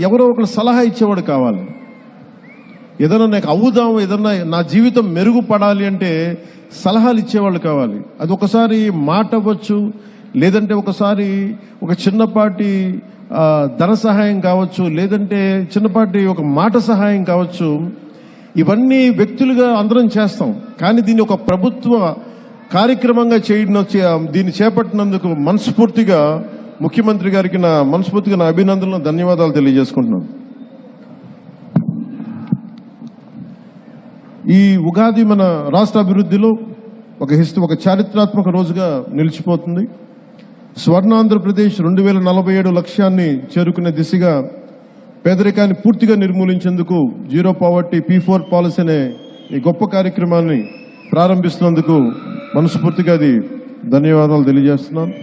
ఎవరో ఒకరు సలహా ఇచ్చేవాడు కావాలి. ఏదైనా నాకు అవుదాం ఏదన్నా నా జీవితం మెరుగుపడాలి అంటే సలహాలు ఇచ్చేవాళ్ళు కావాలి. అది ఒకసారి మాట అవ్వచ్చు లేదంటే ఒకసారి ఒక చిన్నపాటి ధన సహాయం కావచ్చు లేదంటే చిన్నపాటి ఒక మాట సహాయం కావచ్చు. ఇవన్నీ వ్యక్తులుగా అందరం చేస్తాం. కానీ దీన్ని ఒక ప్రభుత్వ కార్యక్రమంగా చేయడం దీన్ని చేపట్టినందుకు మనస్ఫూర్తిగా ముఖ్యమంత్రి గారికి నా మనస్ఫూర్తిగా నా అభినందనలు ధన్యవాదాలు తెలియజేసుకుంటున్నాను. ఈ ఉగాది మన రాష్ట్ర అభివృద్ధిలో ఒక హిస్టరీ ఒక చారిత్రాత్మక రోజుగా నిలిచిపోతుంది. స్వర్ణాంధ్రప్రదేశ్ రెండు వేల నలభై ఏడు లక్ష్యాన్ని చేరుకునే దిశగా పేదరికాన్ని పూర్తిగా నిర్మూలించేందుకు zero poverty P four policy అనే ఈ గొప్ప కార్యక్రమాన్ని ప్రారంభిస్తున్నందుకు మనస్ఫూర్తిగా అది ధన్యవాదాలు తెలియజేస్తున్నాను.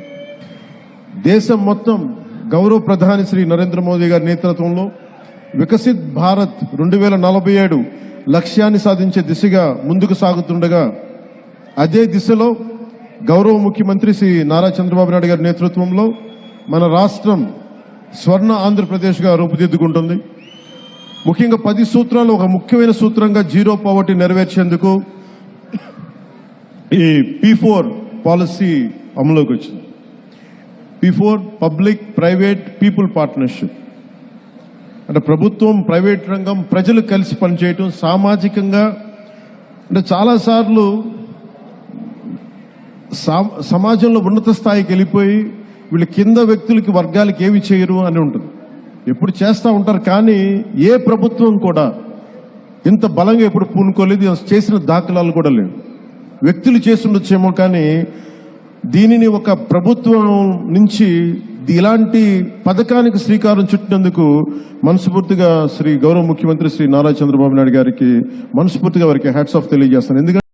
దేశం మొత్తం గౌరవ ప్రధాని శ్రీ నరేంద్ర మోదీ గారి నేతృత్వంలో వికసిత్ భారత్ రెండు వేల నలభై ఏడు లక్ష్యాన్ని సాధించే దిశగా ముందుకు సాగుతుండగా అదే దిశలో గౌరవ ముఖ్యమంత్రి శ్రీ నారా చంద్రబాబు నాయుడు గారి నేతృత్వంలో మన రాష్ట్రం స్వర్ణ ఆంధ్రప్రదేశ్గా రూపుదిద్దుకుంటుంది. ముఖ్యంగా పది సూత్రాలు ఒక ముఖ్యమైన సూత్రంగా జీరో పావర్టీ నెరవేర్చేందుకు ఈ పీ ఫోర్ పాలసీ అమలులోకి వచ్చింది. Before public private people partnership అంటే ప్రభుత్వం ప్రైవేట్ రంగం ప్రజలు కలిసి పనిచేయటం సామాజికంగా అంటే చాలాసార్లు సమాజంలో ఉన్నత స్థాయికి వెళ్ళిపోయి వీళ్ళ కింద వ్యక్తులకి వర్గాలకి ఏమి చేయరు అని ఉంటుంది. ఎప్పుడు చేస్తూ ఉంటారు కానీ ఏ ప్రభుత్వం కూడా ఇంత బలంగా ఎప్పుడు పూనుకోలేదు చేసిన దాఖలాలు కూడా లేవు. వ్యక్తులు చేస్తుండొచ్చేమో కానీ దీనిని ఒక ప్రభుత్వం నుంచి ఇలాంటి పథకానికి శ్రీకారం చుట్టినందుకు మనస్ఫూర్తిగా శ్రీ గౌరవ ముఖ్యమంత్రి శ్రీ నారా చంద్రబాబు నాయుడు గారికి మనస్ఫూర్తిగా వారికి హ్యాట్స్ ఆఫ్ తెలియజేస్తాను. ఎందుకంటే